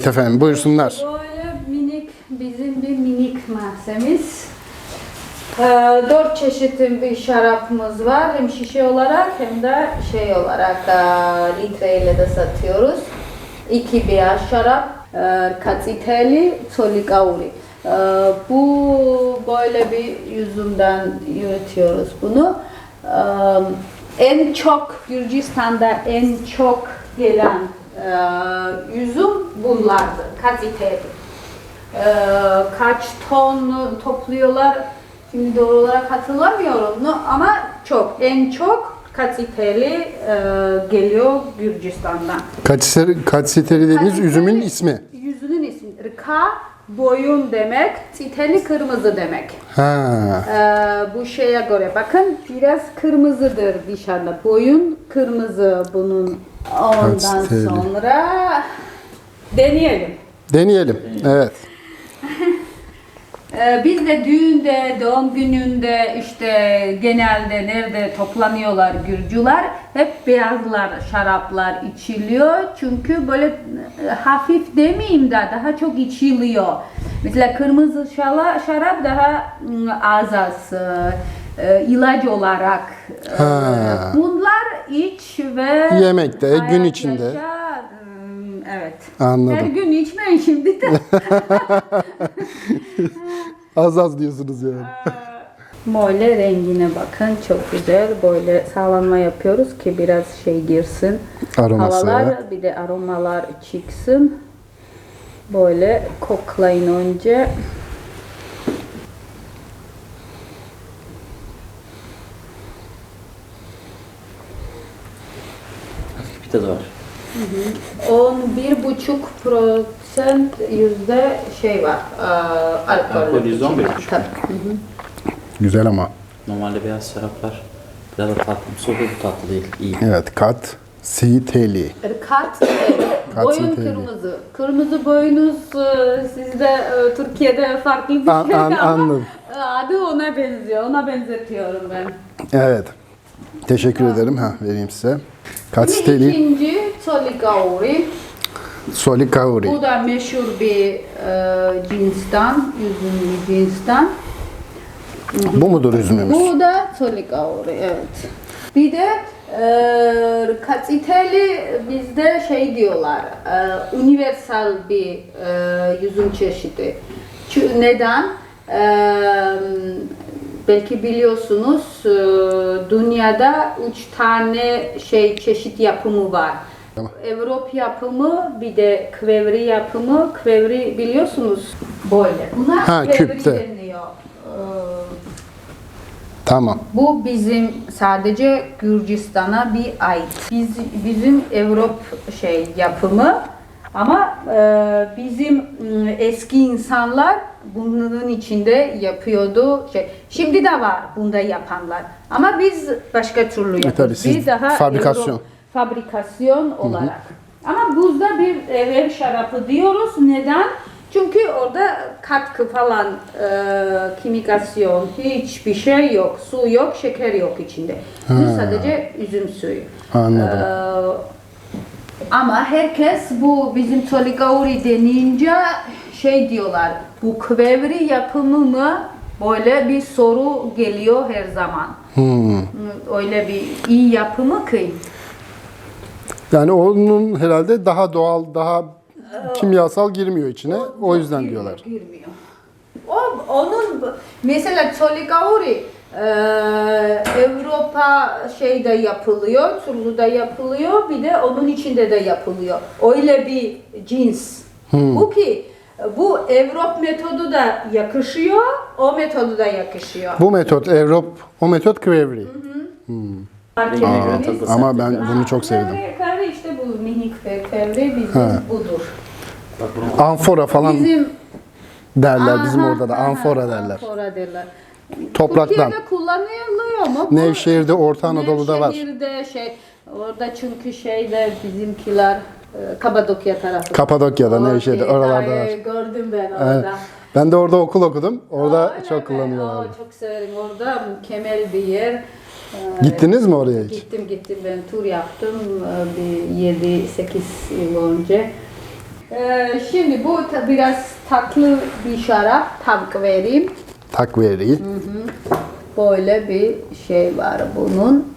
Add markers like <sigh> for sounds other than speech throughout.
Evet efendim buyursunlar. Böyle minik bizim bir minik mahzemiz. Ee, dört çeşitin bir şarapımız var. Hem şişe olarak hem de şey olarak e, litreyle de satıyoruz. İki beyaz şarap, e, Katsiteli, Solikauri. E, bu böyle bir yüzümden üretiyoruz bunu. E, en çok Gürcistan'da en çok gelen yüzüm bunlardı. Katsiteli. Ee, kaç ton topluyorlar şimdi doğru olarak hatırlamıyorum ama çok en çok Katsiteli e, geliyor Gürcistan'dan. Kaçseri, kaçsiteri dediğiniz Katsiteli, üzümün ismi. Yüzünün ismi. Ka boyun demek, siteli kırmızı demek. Ha. Ee, bu şeye göre bakın biraz kırmızıdır dışarıda. Boyun kırmızı bunun. Ondan Katsiteli. sonra deneyelim. Deneyelim. Evet. Ee, Biz de düğünde, doğum gününde işte genelde nerede toplanıyorlar Gürcüler hep beyazlar, şaraplar içiliyor. Çünkü böyle e, hafif demeyeyim de daha çok içiliyor. Mesela kırmızı şala, şarap daha mm, az az e, ilaç olarak. e, Ha. Bunlar iç ve Yemekte, gün hayat içinde. yaşa, mm, Evet. Anladım. Her gün içmeyin şimdi de. <laughs> Az az diyorsunuz yani. Böyle rengine bakın çok güzel. Böyle sağlanma yapıyoruz ki biraz şey girsin. Aroması. Havalar bir de aromalar çıksın. Böyle koklayın önce. Hafif bir tadı var. 11,5 prosent yüzde şey var. e, alkol. Alkol yüzde on bir içinde. buçuk. Tabii. Güzel ama. Normalde beyaz şaraplar biraz da tatlı. bu tatlı değil. İyi. Evet kat siteli. Kat, evet. boyun Katsiteli. kırmızı. Kırmızı boyunuz e, sizde e, Türkiye'de farklı bir An- şey an- ama anladım. adı ona benziyor. Ona benzetiyorum ben. Evet. Teşekkür ederim. Ha vereyim size. Kat siteli. İkinci Solikauri. Soli kauri. Bu da meşhur bir e, cinsten, üzümlü cinsten. Bu mudur üzümümüz? Bu da Solikauri, evet. Bir de e, Katsiteli bizde şey diyorlar, e, universal bir e, yüzüm çeşidi. Çünkü neden? E, belki biliyorsunuz e, dünyada üç tane şey çeşit yapımı var. Tamam. Avrupa yapımı bir de kvevri yapımı. Kvevri biliyorsunuz böyle. Buna Ha, kvevri küpte. deniyor. E, Tamam. bu bizim sadece Gürcistan'a bir ait. Biz, bizim Avrupa şey yapımı ama e, bizim m, eski insanlar bunun içinde yapıyordu. Şey, şimdi de var bunda yapanlar. Ama biz başka türlü yapıyoruz. E, tabii siz biz daha fabrikasyon. Avrupa- fabrikasyon olarak. Ama buzda bir ev şarapı diyoruz. Neden? Çünkü orada katkı falan, e, kimikasyon, hiçbir şey yok. Su yok, şeker yok içinde. Bu sadece üzüm suyu. Anladım. Ee, ama herkes bu bizim Tolikauri denince şey diyorlar. Bu kvevri yapımı mı? Böyle bir soru geliyor her zaman. Hmm. Öyle bir iyi yapımı ki. Yani onun herhalde daha doğal, daha kimyasal girmiyor içine. O yüzden Girmiyor, diyorlar. Girmiyor. O, onun mesela Tolikauri e, Avrupa şeyde yapılıyor, Turlu'da yapılıyor, bir de onun içinde de yapılıyor. Öyle bir cins. Bu ki bu Avrupa metodu da yakışıyor, o metodu da yakışıyor. Bu metot Evrop, o metot Kvevri. Rengine göre edebiliriz. tadı Ama ben bunu çok sevdim. Kvevri işte bu minik kvevri bizim Ha. budur. Amfora falan Bizim derler. Bizim Aha, orada da aha, amfora derler. Amfora derler. Topraktan. Türkiye'de kullanılıyor mu? Bu- Nevşehir'de, Orta Anadolu'da var. Nevşehir'de şey, orada çünkü şeyde bizimkiler e, Kabadokya tarafı. Kapadokya'da, Nevşehir'de, oralarda ay, var. Gördüm ben Evet. orada. Ben de orada okul okudum. Orada Aa, öyle çok kullanıyorlar. Aa, çok severim orada mükemmel bir yer. Ee, Gittiniz mi oraya hiç? Gittim gittim ben tur yaptım e, bir 7-8 yıl önce. Ee, şimdi bu ta- biraz tatlı bir şarap tak vereyim. Takviyeri. Böyle bir şey var bunun.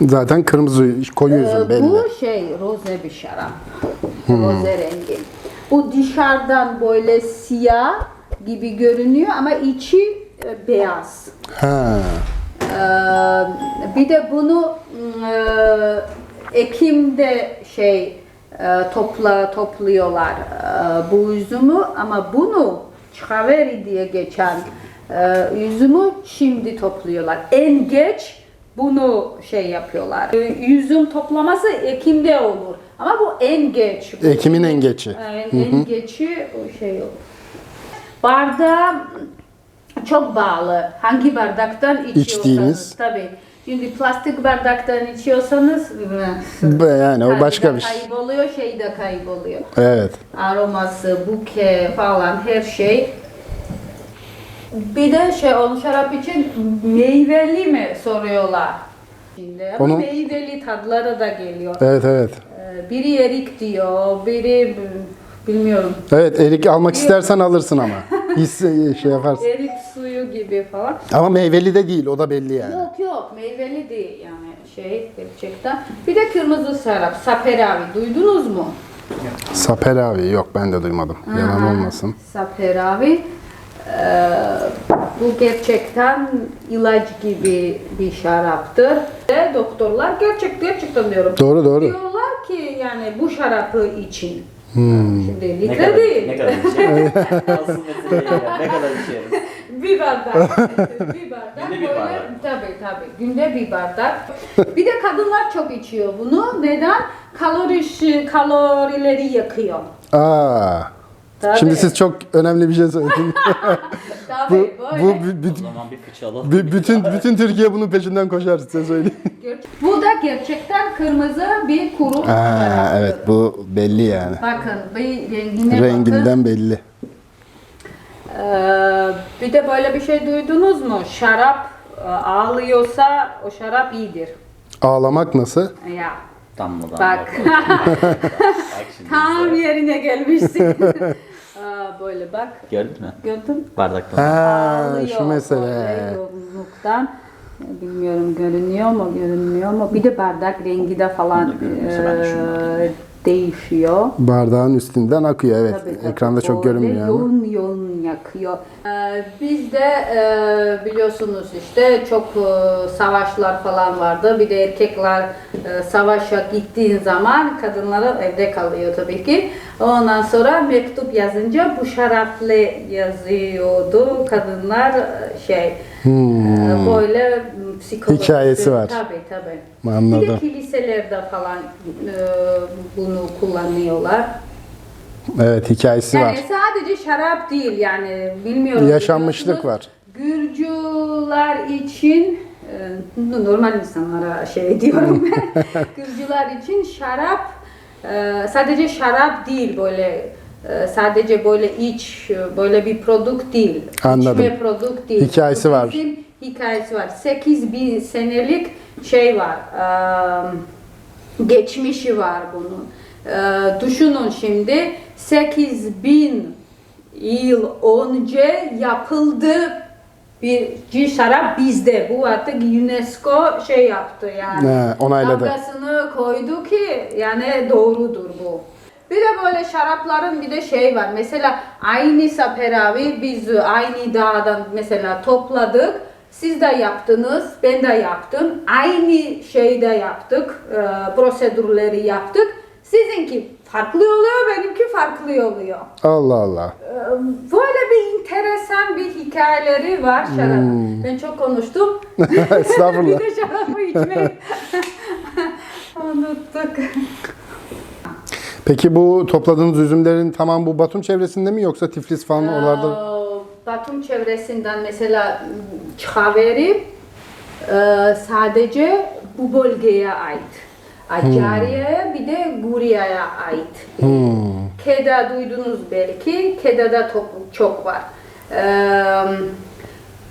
Ee, Zaten kırmızı koyu üzüm Ee, belli. Bu şey roze bir şarap. Roze rengi. Bu dışarıdan böyle siyah gibi görünüyor ama içi e, beyaz. Ha. Ee, bir de bunu e, Ekim'de şey e, topla topluyorlar e, bu üzümü ama bunu Çaveri diye geçen e, üzümü şimdi topluyorlar. En geç bunu şey yapıyorlar. E, Üzüm toplaması Ekim'de olur. Ama bu en geç. Ekim'in en geçi. en, en geçi o şey olur. Bardağı çok bağlı. Hangi bardaktan içiyorsanız. İçtiğiniz. Tabii. Şimdi plastik bardaktan içiyorsanız Yani o başka bir şey. Kayboluyor, şey de kayboluyor. Evet. Aroması, buke falan her şey. Bir de şey onun şarap için meyveli mi soruyorlar. Şimdi ama Onun- meyveli tadları da geliyor. Evet evet. Ee, Biri erik diyor, biri bilmiyorum. Evet erik almak istersen alırsın ama. <laughs> His şey yaparsın. Erik suyu gibi falan. Ama meyveli de değil o da belli yani. Yok yok meyveli değil yani şey gerçekten. Bir de kırmızı şarap, saperavi duydunuz mu? Saperavi yok ben de duymadım. Yalan olmasın. Saperavi. Ee, bu gerçekten ilaç gibi bir şaraptır. Ve doktorlar gerçek gerçekten diyorum. Doğru doğru. Diyorlar ki yani bu şarapı için. Hmm. Şimdi Ne litre kadar, değil. ne kadar içeriz? Asıl mesele ya. Ne kadar içeriz? <laughs> Bir bardak. <laughs> bir bardak. Günde bir böyle, bardak. Tabii tabii. Günde bir bardak. bir de kadınlar çok içiyor bunu. Neden? Kalori, kalorileri yakıyor. Aa. Tabii. Şimdi siz çok önemli bir şey söylediniz. <laughs> <laughs> bu, Tabii böyle. bu bü- O bü- zaman bir fıçı alalım. bü- bütün bütün Türkiye bunun peşinden koşar size söyleyeyim. <laughs> Bu da gerçekten kırmızı bir kuru Aa, evet bu belli yani. Bakın bir rengine bakın. Renginden belli. Ee, bir de böyle bir şey duydunuz mu? Şarap e, ağlıyorsa o şarap iyidir. Ağlamak nasıl? Ya Damladan. Bak. Bak şimdi. tam yerine gelmişsin. Aa, böyle bak. Gördün mü? Gördün? Bardaktan. Ha, Ağlıyor şu mesele. yorgunluktan. Bilmiyorum görünüyor mu görünmüyor mu? Bir de bardak rengi de falan Onu da görünüyorsa ben e, değişiyor. Bardağın üstünden akıyor evet. Tabii, tabii. Ekranda çok görünmüyor ama. Yoğun yoğun yakıyor. Ee, bizde e, biliyorsunuz işte çok e, savaşlar falan vardı. Bir de erkekler e, savaşa gittiğin zaman kadınlar evde kalıyor tabii ki. Ondan sonra mektup yazınca bu şarapla yazıyordu. Kadınlar e, şey e, böyle psikolojik. Hikayesi var. Tabii tabii. Bir de Anladım. kiliselerde falan e, bunu kullanıyorlar. Evet hikayesi Yani var. sadece şarap değil yani bilmiyorum. Yaşanmışlık var. Gürcüler için e, normal insanlara şey <laughs> diyorum ben. <laughs> Gürcüler için şarap e, sadece şarap değil böyle sadece böyle iç böyle bir produkt değil. Anladım. İçme produkt değil. Hikayesi Bu var. bizim Hikayesi var. 8 bin senelik şey var. e, geçmişi var bunun. E, düşünün şimdi 8 bin yıl önce yapıldı bir şarap bizde. Bu artık UNESCO şey yaptı yani. He, onayladı. Damgasını koydu ki yani doğrudur bu. Bir de böyle şarapların bir de şey var. Mesela aynı saperavi biz aynı dağdan mesela topladık. Siz de yaptınız, ben de yaptım. Aynı şeyde yaptık, e, prosedürleri yaptık. Sizinki farklı oluyor, benimki farklı oluyor. Allah Allah. Ee, Böyle bir enteresan bir hikayeleri var şarap. Hmm. Ben çok konuştum. <laughs> Estağfurullah. bir de şarabı içmeyi <laughs> unuttuk. Peki bu topladığınız üzümlerin tamam bu Batum çevresinde mi yoksa Tiflis falan oralarda? Ee, Batum çevresinden mesela Çaveri e, sadece bu bölgeye ait. Acariye'ye bir de Guriye'ye ait. Hmm. Keda duydunuz belki. Keda'da çok var. Ee,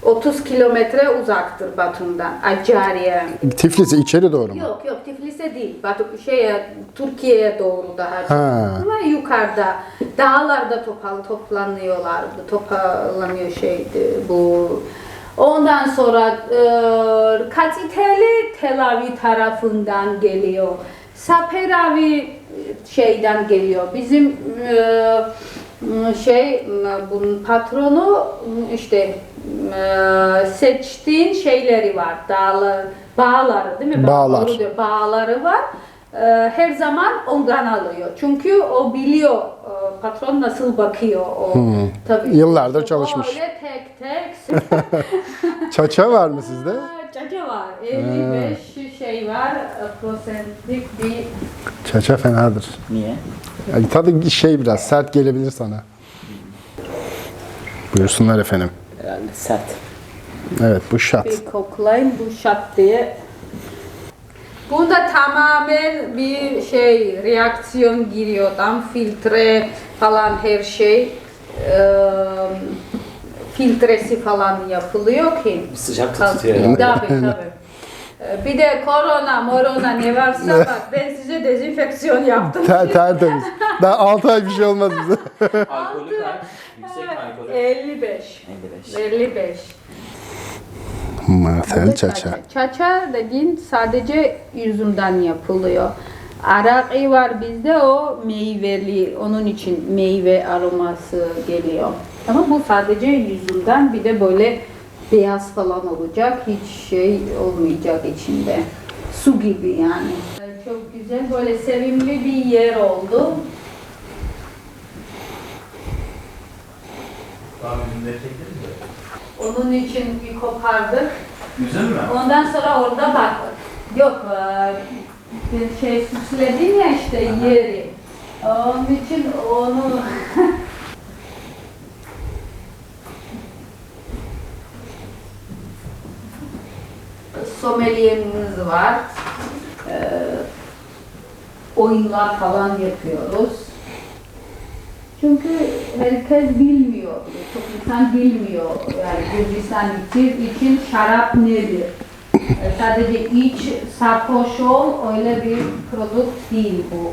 30 kilometre uzaktır Batum'dan. Acariye. Tiflis'e içeri doğru mu? Yok yok Tiflis'e değil. Batum şeye Türkiye'ye doğru daha çok. Ha. Ama yukarıda dağlarda topal toplanıyorlar. Toplanıyor şeydi bu. Ondan sonra e, Katiteli Tel Aviv tarafından geliyor. Saperavi şeyden geliyor. Bizim e, şey bunun patronu işte seçtiğin şeyleri var. Dağlar, bağları değil mi? Bağlar. Diyor, Bağları var. Her zaman ondan alıyor. Çünkü o biliyor patron nasıl bakıyor o. Tabii. Yıllardır çalışmış. Öyle tek tek <laughs> Çaça var mı sizde? Caca var. 55 şey var. e, Prosentlik bir Çaça fenadır. Niye? Yani tadı şey biraz sert gelebilir sana. Buyursunlar efendim. Herhalde sert. Evet bu şat. bir koklayın bu şat diye. Bunda tamamen bir şey reaksiyon giriyor. Tam filtre falan her şey e, filtresi falan yapılıyor ki. Sıcak tutuyor herhalde. tabii. tabii. Bir de korona, morona ne varsa <laughs> bak ben size dezenfeksiyon yaptım. Ter, tertemiz. Daha 6 ay bir şey olmaz bize. <laughs> Alkolü kaç? Yüksek mi alkolü? 55. 55. 55. Martel çaça. Çaça dediğin sadece yüzümden yapılıyor. Araki var bizde o meyveli, onun için meyve aroması geliyor. Ama bu sadece yüzümden bir de böyle beyaz falan olacak, hiç şey olmayacak içinde. Su gibi yani. Çok güzel, böyle sevimli bir yer oldu. Onun için bir kopardık. Üzüm mü? Ondan sonra orada bak. Yok, e, bir şey süsledin ya işte yeri. Onun için onu <laughs> sommelierimiz var. E, oyunlar falan yapıyoruz. Çünkü herkes bilmiyor, çok insan bilmiyor yani Gürcistan için, için şarap nedir? E, Sadece iç sarhoş ol öyle bir produkt değil bu.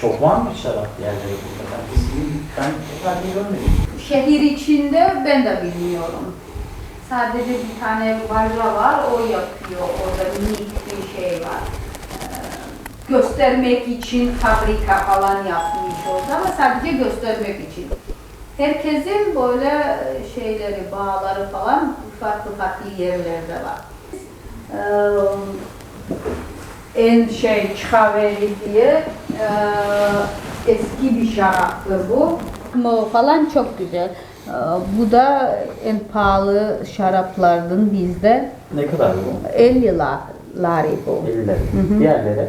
Çok var mı şarap yerleri burada? Ben, ben ben görmedim. Şehir içinde ben de bilmiyorum. Sadece bir tane barra var, o yapıyor. Orada minik bir göstermek için fabrika falan yapmış orada ama sadece göstermek için. Herkesin böyle şeyleri, bağları falan farklı farklı yerlerde var. Ee, en şey Çaveli diye e, eski bir şaraptır bu. Mo falan çok güzel. Ee, bu da en pahalı şaraplardan bizde. Ne kadar bu? 50 la- lari bu. 50 Diğerleri?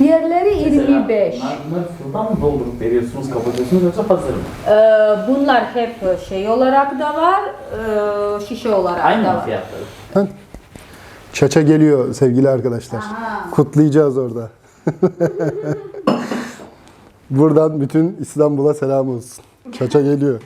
Diğerleri Mesela 25. Bunlar, bunları fırından mı doldurup veriyorsunuz, kapatıyorsunuz yoksa hazır mı? Ee, bunlar hep şey olarak da var, e, şişe olarak Aynı da mı var. fiyatları? Çaça geliyor sevgili arkadaşlar. Aha. Kutlayacağız orada. <laughs> Buradan bütün İstanbul'a selam olsun. Çaça geliyor.